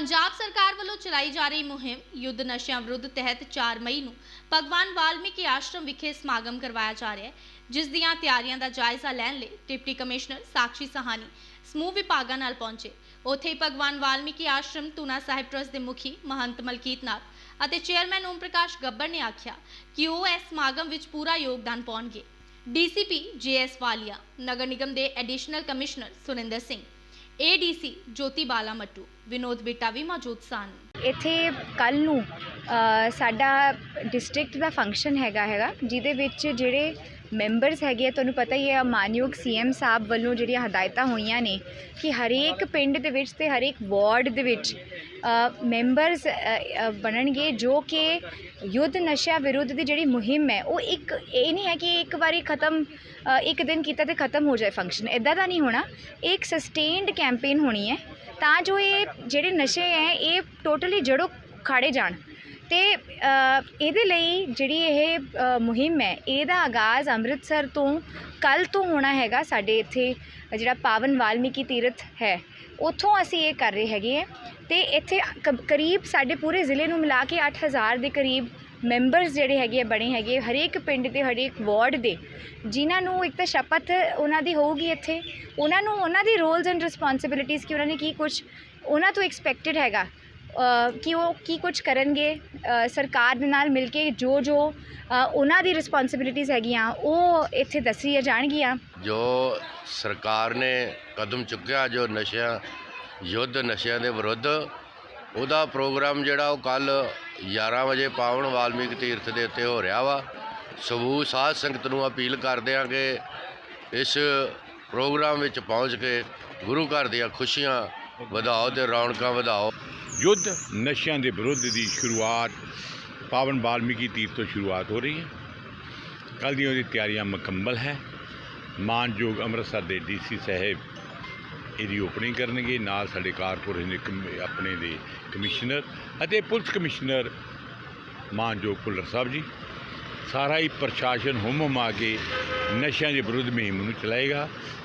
ਪੰਜਾਬ ਸਰਕਾਰ ਵੱਲੋਂ ਚਲਾਈ ਜਾ ਰਹੀ ਮੁਹਿੰਮ ਯੁੱਧ ਨਸ਼ਿਆਂ ਵਿਰੁੱਧ ਤਹਿਤ 4 ਮਈ ਨੂੰ ਭਗਵਾਨ ਵਾਲਮੀਕੀ ਆਸ਼ਰਮ ਵਿਖੇ ਸਮਾਗਮ ਕਰਵਾਇਆ ਜਾ ਰਿਹਾ ਹੈ, ਜਿਸ ਦੀਆਂ ਤਿਆਰੀਆਂ ਦਾ ਜਾਇਜ਼ਾ ਲੈਣ ਲਈ ਡਿਪਟੀ ਕਮਿਸ਼ਨਰ ਸਾਕਸ਼ੀ ਸਹਾਨੀ ਸਮੂਹ ਵਿਭਾਗਾਂ ਨਾਲ ਪਹੁੰਚੇ। ਉੱਥੇ ਹੀ ਭਗਵਾਨ ਵਾਲਮੀਕੀ ਆਸ਼ਰਮ ਤੂਨਾ ਸਾਹਿਬ ਟਰਸਟ ਦੇ ਮੁਖੀ ਮਹੰਤ ਮਲਕੀਤ ਨਾਥ ਅਤੇ ਚੇਅਰਮੈਨ ਓਮ ਪ੍ਰਕਾਸ਼ ਗੱਬਰ ਨੇ ਆਖਿਆ ਕਿ ਉਹ ਇਸ ਸਮਾਗਮ ਵਿੱਚ ਪੂਰਾ ਯੋਗਦਾਨ ਪਾਉਣਗੇ। ਡੀਸੀਪੀ ਜੇਐਸ ਵਾਲੀਆ, ਨਗਰ ਨਿਗਮ ਦੇ additional commissioner Surinder Singh ADC Joti Bala Mattu Vinod Bitta ਵੀ ਮੌਜੂਦ ਸਨ। ਇੱਥੇ ਕੱਲ ਨੂੰ ਸਾਡਾ ਡਿਸਟ੍ਰਿਕਟ ਦਾ ਫੰਕਸ਼ਨ ਹੈਗਾ ਹੈਗਾ, ਜਿਹਦੇ ਵਿੱਚ ਜਿਹੜੇ ਮੈਂਬਰਸ ਹੈਗੇ ਆ, ਤੁਹਾਨੂੰ ਪਤਾ ਹੀ ਹੈ, ਮਾਨਯੋਗ ਸੀਐਮ ਸਾਹਿਬ ਵੱਲੋਂ ਜਿਹੜੀਆਂ ਹਦਾਇਤਾਂ ਹੋਈਆਂ ਨੇ ਕਿ ਹਰੇਕ ਪਿੰਡ ਦੇ ਵਿੱਚ ਤੇ ਹਰੇਕ ਵਾਰਡ ਦੇ ਵਿੱਚ ਮੈਂਬਰਸ ਬਣਨਗੇ ਜੋ ਕਿ ਯੁੱਧ ਨਸ਼ਿਆਂ ਵਿਰੁੱਧ ਦੀ ਜਿਹੜੀ ਮੁਹਿੰਮ ਹੈ, ਉਹ ਇੱਕ, ਇਹ ਨਹੀਂ ਹੈ ਕਿ ਇੱਕ ਵਾਰੀ ਖਤਮ ਇੱਕ ਦਿਨ ਕੀਤਾ ਤੇ ਖਤਮ ਹੋ ਜਾਏ ਫੰਕਸ਼ਨ ਇਦਾਂ ਦਾ ਨਹੀਂ ਹੋਣਾ। ਇਹ ਇੱਕ ਸਸਟੇਨਡ ਕੈਂਪੇਨ ਹੋਣੀ ਹੈ, ਤਾਂ ਜੋ ਇਹ ਜਿਹੜੇ ਨਸ਼ੇ ਹੈ, ਇਹ ਟੋਟਲੀ ਜੜੋਂ ਖਾੜੇ ਜਾਣ। ਤੇ ਇਹਦੇ ਲਈ ਜਿਹੜੀ ਇਹ ਮੁਹਿੰਮ ਹੈ, ਇਹਦਾ ਆਗਾਜ਼ ਅੰਮ੍ਰਿਤਸਰ ਤੋਂ ਕੱਲ ਤੋਂ ਹੋਣਾ ਹੈਗਾ ਸਾਡੇ ਇੱਥੇ ਜਿਹੜਾ ਪਾਵਨ ਵਾਲਮੀਕੀ ਤੀਰਥ ਹੈ, ਉੱਥੋਂ ਅਸੀਂ ਇਹ ਕਰ ਰਹੇ ਹੈਗੇ ਹੈ ਤੇ ਇੱਥੇ ਕ- ਕਰੀਬ ਸਾਡੇ ਪੂਰੇ ਜ਼ਿਲ੍ਹੇ ਨੂੰ ਮਿਲਾ ਕੇ 8000 ਦੇ ਕਰੀਬ ਮੈਂਬਰਸ ਜਿਹੜੇ ਹੈਗੇ ਆ, ਬਣੇ ਹੈਗੇ ਹਰੇਕ ਪਿੰਡ ਦੇ, ਹਰੇਕ ਵਾਰਡ ਦੇ, ਜਿਨ੍ਹਾਂ ਨੂੰ ਇੱਕ ਤਾਂ ਸ਼ਪਥ ਉਹਨਾਂ ਦੀ ਹੋਊਗੀ ਇੱਥੇ, ਉਹਨਾਂ ਨੂੰ ਉਹਨਾਂ ਦੀ ਰੋਲਸ ਐਂਡ ਰਿਸਪੌਂਸਿਬਿਲਿਟੀਜ਼ ਕਿ, ਉਹਨਾਂ ਨੇ ਕੀ ਕੁਝ ਉਹਨਾਂ ਤੋਂ ਐਕਸਪੈਕਟਡ ਹੈਗਾ ਕਿ ਉਹ ਕੀ ਕੁਝ ਕਰਨਗੇ ਸਰਕਾਰ ਦੇ ਨਾਲ ਮਿਲ ਕੇ ਜੋ ਜੋ ਉਹਨਾਂ ਦੀ ਰਿਸਪੌਂਸਿਬਿਲਿਟੀਜ਼ ਹੈਗੀਆਂ, ਉਹ ਇੱਥੇ ਦੱਸੀਆਂ ਜਾਣਗੀਆਂ। ਜੋ ਸਰਕਾਰ ਨੇ ਕਦਮ ਚੁੱਕਿਆ, ਜੋ ਨਸ਼ਿਆਂ, ਯੁੱਧ ਨਸ਼ਿਆਂ ਦੇ ਵਿਰੁੱਧ, ਉਹਦਾ ਪ੍ਰੋਗਰਾਮ ਜਿਹੜਾ ਉਹ ਕੱਲ 11 ਵਜੇ ਪਾਵਨ ਵਾਲਮੀਕ ਤੀਰਥ ਦੇ ਉੱਤੇ ਹੋ ਰਿਹਾ ਵਾ। ਸਮੂਹ ਸਾਧ ਸੰਗਤ ਨੂੰ ਅਪੀਲ ਕਰਦੇ ਹਾਂ ਕਿ ਇਸ ਪ੍ਰੋਗਰਾਮ ਵਿੱਚ ਪਹੁੰਚ ਕੇ ਗੁਰੂ ਘਰ ਦੀਆਂ ਖੁਸ਼ੀਆਂ ਵਧਾਓ ਤੇ ਰੌਣਕਾਂ ਵਧਾਓ। ਯੁੱਧ ਨਸ਼ਿਆਂ ਦੇ ਵਿਰੁੱਧ ਦੀ ਸ਼ੁਰੂਆਤ ਪਾਵਨ ਵਾਲਮੀਕੀ ਤੀਰਥ ਤੋਂ ਸ਼ੁਰੂਆਤ ਹੋ ਰਹੀ ਹੈ। ਕੱਲ੍ਹ ਦੀਆਂ ਉਹਦੀ ਤਿਆਰੀਆਂ ਮੁਕੰਮਲ ਹੈ। ਮਾਨਯੋਗ ਅੰਮ੍ਰਿਤਸਰ ਦੇ ਡੀਸੀ ਸਾਹਿਬ ਇਹਦੀ ਓਪਨਿੰਗ ਕਰਨਗੇ। ਨਾਲ ਸਾਡੇ ਕਾਰਪੋਰੇਸ਼ਨ ਦੇ ਕਮ- ਆਪਣੇ ਦੇ ਕਮਿਸ਼ਨਰ ਅਤੇ ਪੁਲਿਸ ਕਮਿਸ਼ਨਰ ਮਾਨਯੋਗ ਭੁੱਲਰ ਸਾਹਿਬ ਜੀ, ਸਾਰਾ ਹੀ ਪ੍ਰਸ਼ਾਸਨ ਹੁੰਮ ਆ ਕੇ ਨਸ਼ਿਆਂ ਦੇ ਵਿਰੁੱਧ ਮੁਹਿੰਮ ਨੂੰ ਚਲਾਏਗਾ।